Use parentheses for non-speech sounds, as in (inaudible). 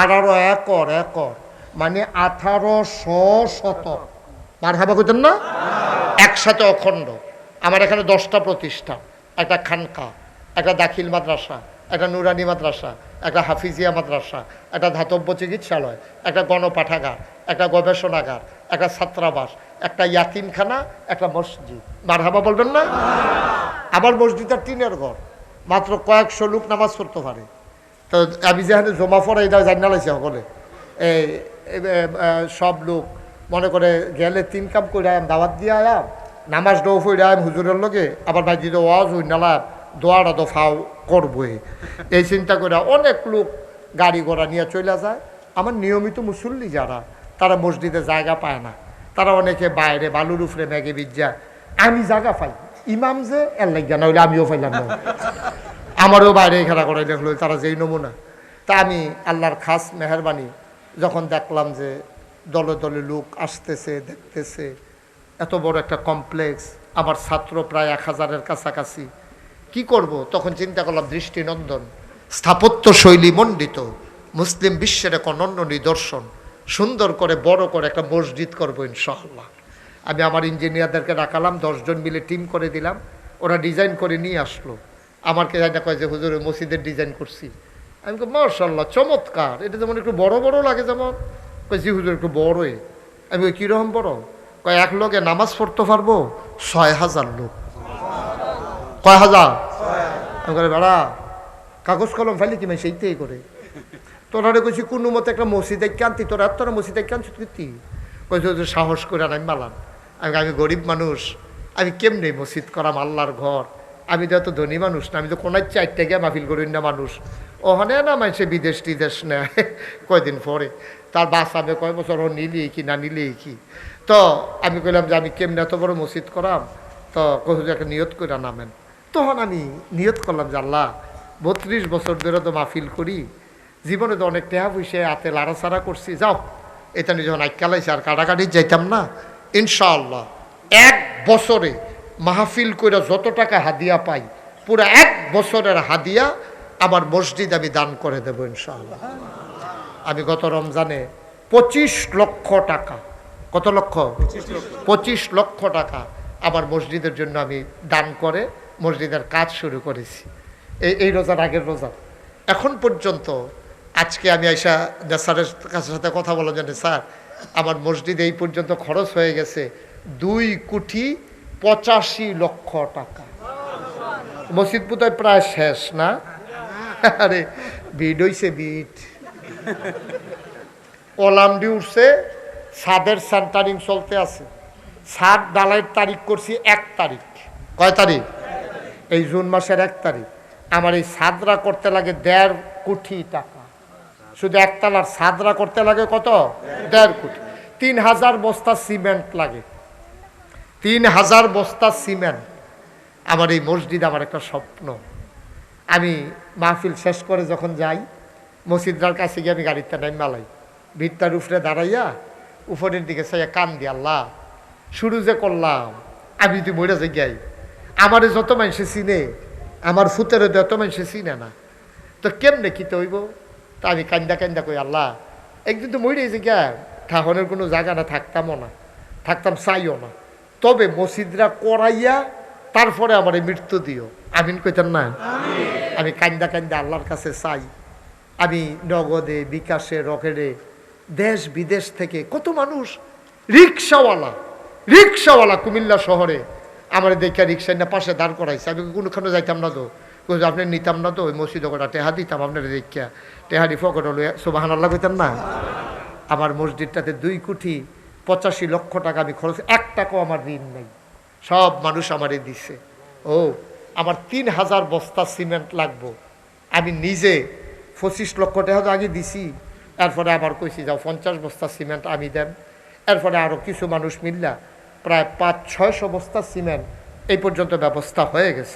আঠারো acre acre. মানে আঠারোশো শতক মার হাবা করতেন না? একসাথে অখণ্ড। আমার এখানে দশটা প্রতিষ্ঠান। একটা খানকা, একটা দাখিল মাদ্রাসা, একটা নুরানি মাদ্রাসা, একটা হাফিজিয়া মাদ্রাসা, একটা ধাতব্য চিকিৎসালয়, একটা গণপাঠাগার, একটা গবেষণাগার, একটা ছাত্রাবাস, একটা ইয়াতিমখানা একটা মসজিদ। মারহাবা বলবেন না? আমার মসজিদের টিনের ঘর। মাত্র কয়েকশো লোক নামাজ পড়তে পারে। তো আমি যেখানে জমা পড়ে এটা জানা লাইছি সকলে। এই সব লোক মনে করে গেলে তিন কাম করে আয়াম দাওয়াত দিয়ে আয়াম নামাজ ডৌ ফইরে আয়াম হুজুরের লগে, আবার ভাইজিতে ওয়াজ হই নালাম তো ফাও করবই। এই চিন্তা করে অনেক লোক গাড়ি ঘোড়া নিয়ে চলে যায়। আমার নিয়মিত মুসল্লি যারা, তারা মসজিদে জায়গা পায় না। তারা অনেকে বাইরে বালুর উফরে ম্যাগে বিজ্জা আমি জায়গা পাই, ইমাম যে, এর না হইলে আমিও পাইলাম না। আমারও বাইরে খেলা করাই দেখল তারা যেই নমুনা। তা আমি আল্লাহর খাস মেহরবানি, যখন দেখলাম যে দলে দলে লোক আসতেছে, দেখতেছে, এত বড় একটা কমপ্লেক্স আমার ছাত্র প্রায় এক হাজারের কাছাকাছি। কি করব? তখন চিন্তা করলাম, দৃষ্টিনন্দন স্থাপত্য শৈলী মণ্ডিত, মুসলিম বিশ্বের এক অনন্য নিদর্শন, সুন্দর করে, বড় করে একটা মসজিদ করব ইনশাআল্লাহ। আমি আমার ইঞ্জিনিয়ারদেরকে ডাকালাম দশজন মিলে টিম করে দিলাম, ওরা ডিজাইন করে নিয়ে আসলো। আমাকে জানা কয় যে, হুজুর মসজিদের ডিজাইন করছি। আমি কই মার্শাল্লাহ চমৎকার। এটা যেমন একটু বড় বড় লাগে যেমন। কই জি হুজুর, একটু বড়ই। আমি কই কীরকম বড়? কয়, এক লোকে নামাজ পড়তে পারব ছয় হাজার লোক। কয় হাজার? আমি করে বেড়া, কাগজ কলম ফাইলি কি সেইটাই করে। তোরা কইছি, কোনো মতে একটা মসজিদে কান্তি তোরা তোরা মসজিদে কান্তি কীর্তি কইছে যে সাহস করে আমি মালাম আমি আমি গরিব মানুষ, আমি কেমনে মসজিদ করাম, আল্লাহর ঘর? আমি তো এত ধনী মানুষ না, আমি তো কোনার চারটে গিয়ে মাহফিল করি না মানুষ। ওখানে না মানুষে বিদেশ টিদেশ নেয়, (laughs) কয়দিন পরে। তার বাস আমি কয় বছর ও নিলি কি না নিলি কি? তো আমি কইলাম যে আমি কেমনে এত বড় মসজিদ করাম? তো কহুজ একটা নিয়ত করে নামেন। তখন আমি নিয়ত করলাম যে আল্লাহ, বত্রিশ বছর ধরে তো মাহফিল করি। জীবনে তো অনেক টেহা পয়সা, হাতে লাড়াছাড়া করছি। যাও, এটা নিয়ে যখন আইকালাইছে আর কাটাকাটি যাইতাম না, ইনশাআল্লাহ, এক বছরে মাহফিল করে যত টাকা হাদিয়া পাই, পুরো এক বছরের হাদিয়া আমার মসজিদ আমি দান করে দেবো ইনশাআল্লাহ। আমি গত রমজানে পঁচিশ লক্ষ টাকা, কত লক্ষ? পঁচিশ লক্ষ টাকা আমার মসজিদের জন্য আমি দান করে মসজিদের কাজ শুরু করেছি। এই এই রোজার আগের রোজা। এখন পর্যন্ত আজকে আমি আইসা স্যারের সাথে কথা বলার জন্য স্যার আমার মসজিদে এই পর্যন্ত খরচ হয়ে গেছে দুই কোটি পঁচাশি লক্ষ টাকা। মসজিদ বোধহয় প্রায় শেষ, না? আরে বিড হইছে বিট কলামডি উঠছে, ছাদের সেন্টারিং চলতে আছে। ছাদ ডালাইয়ের তারিখ করছি এক তারিখ। কয় তারিখ? এই জুন মাসের এক তারিখ। আমার এই সাদরা করতে লাগে দেড় কোটি টাকা। শুধু একতলার সাদরা করতে লাগে কত? দেড় কোটি। তিন হাজার বস্তা সিমেন্ট লাগে। তিন হাজার বস্তা সিমেন্ট। আমার এই মসজিদ আমার একটা স্বপ্ন। আমি মাহফিল শেষ করে যখন যাই, মসজিদটার কাছে গিয়ে আমি গাড়িতে নাম মালাই ভিড়টার উপরে দাঁড়াইয়া উপরের দিকে চাইয়া কান দিয়ে, আল্লাহ, শুরু যে করলাম, আমি যদি মরে যে গিয়াই। আমারে যত মানুষে চিনে, আমার ফুতেরও যত মানুষে চিনে না। তো কেমনে কি হইব? তা আমি কান্দা কান্দা কই, আল্লাহ, একদিন তো মরে যে গিয়া। ঠাহনের কোনো জায়গা না, থাকতামও না, থাকতাম চাইও না। তবে মসজিদরা করাইয়া তারপরে আমার মৃত্যু দিও। আমিন কইতেন না? আমি কান্দা কান্দা আল্লাহর কাছে চাই। আমি নগদে বিকাশে রকেটে দেশ বিদেশ থেকে কত মানুষ রিক্সাওয়ালা রিক্সাওয়ালা কুমিল্লা শহরে আমার দেখে রিক্সায় না পাশে দাঁড় করাইছে। আমি কোনোখানে যাইতাম না তো। আপনি নিতাম না তো ওই মসজিদ ওটা টেহা দিতাম আপনার দেখিয়া। টেহারি ফকট হলো সোবাহান আল্লাহ কইতেন না আমার মসজিদটাতে দুই কোটি পঁচাশি লক্ষ টাকা আমি খরচ এক টাকাও আমার ঋণ নেই। সব মানুষ আমারে দিছে। ও, আমার তিন হাজার বস্তা সিমেন্ট লাগবো। আমি নিজে পঁচিশ লক্ষ টাকা তো আগে দিছি। এরপরে আবার কইছি, যাও পঞ্চাশ বস্তা সিমেন্ট আমি দেন এরপরে আরও কিছু মানুষ মিললা, প্রায় পাঁচ, ছয়শো বস্তা সিমেন্ট এই পর্যন্ত ব্যবস্থা হয়ে গেছে।